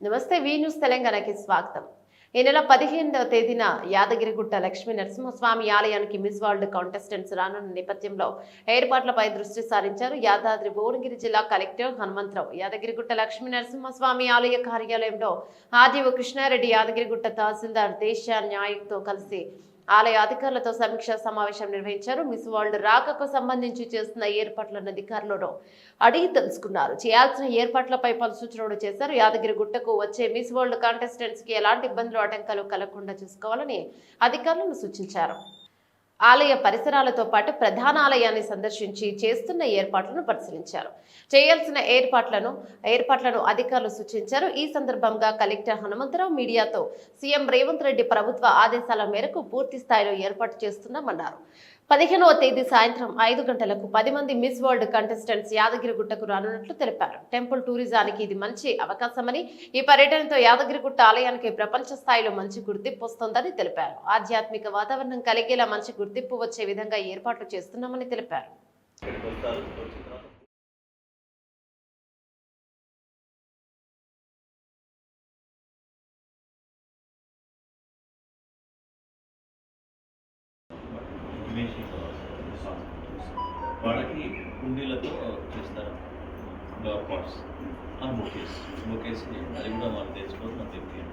నమస్తే వి న్యూస్ తెలంగాణకి స్వాగతం. ఈ నెల పదిహేనవ తేదీన యాదగిరిగుట్ట లక్ష్మీ నరసింహస్వామి ఆలయానికి మిస్ వరల్డ్ కాంటెస్టెంట్స్ రానున్న నేపథ్యంలో ఏర్పాట్లపై దృష్టి సారించారు యాదాద్రి భువనగిరి జిల్లా కలెక్టర్ హనుమంతరావు. యాదగిరిగుట్ట లక్ష్మీ నరసింహస్వామి ఆలయ కార్యాలయంలో ఆదివ కృష్ణారెడ్డి యాదగిరిగుట్ట తహసీల్దార్ దేశ న్యాయక్తో కలిసి ఆలయ అధికారులతో సమీక్షా సమావేశం నిర్వహించారు. మిస్ వరల్డ్ రాకకు సంబంధించి చేస్తున్న ఏర్పాట్లను అధికారులను అడిగి తెలుసుకున్నారు. చేయాల్సిన ఏర్పాట్లపై పలు సూచనలు చేశారు. యాదగిరి గుట్టకు వచ్చే మిస్ వరల్డ్ కాంటెస్టెంట్స్కి ఎలాంటి ఇబ్బందులు ఆటంకాలు కలగకుండా చూసుకోవాలని అధికారులను సూచించారు. ఆలయ పరిసరాలతో పాటు ప్రధాన ఆలయాన్ని సందర్శించి చేస్తున్న ఏర్పాట్లను పరిశీలించారు. చేయాల్సిన ఏర్పాట్లను ఏర్పాట్లను అధికారులు సూచించారు. ఈ సందర్భంగా కలెక్టర్ హనుమంతరావు మీడియాతో సీఎం రేవంత్ రెడ్డి ప్రభుత్వ ఆదేశాల మేరకు పూర్తి స్థాయిలో ఏర్పాటు చేస్తున్నామన్నారు. పదిహేనవ తేదీ సాయంత్రం ఐదు గంటలకు పది మంది మిస్ వరల్డ్ కంటెస్టెంట్స్ యాదగిరిగుట్టకు రానున్నట్లు తెలిపారు. టెంపుల్ టూరిజానికి ఇది మంచి అవకాశమని ఈ పర్యటనతో యాదగిరిగుట్ట ఆలయానికి ప్రపంచ స్థాయిలో మంచి గుర్తింపు వస్తోందని తెలిపారు. ఆధ్యాత్మిక వాతావరణం కలిగేలా మంచి గుర్తింపు వచ్చే విధంగా ఏర్పాట్లు చేస్తున్నామని తెలిపారు. వాళ్ళకి కుండీలతో చేస్తారు. ఫ్లవర్ పాట్స్ ఆ బొకేస్ బొకేస్ అది కూడా మనం తెచ్చుకొని మనం తెలియదు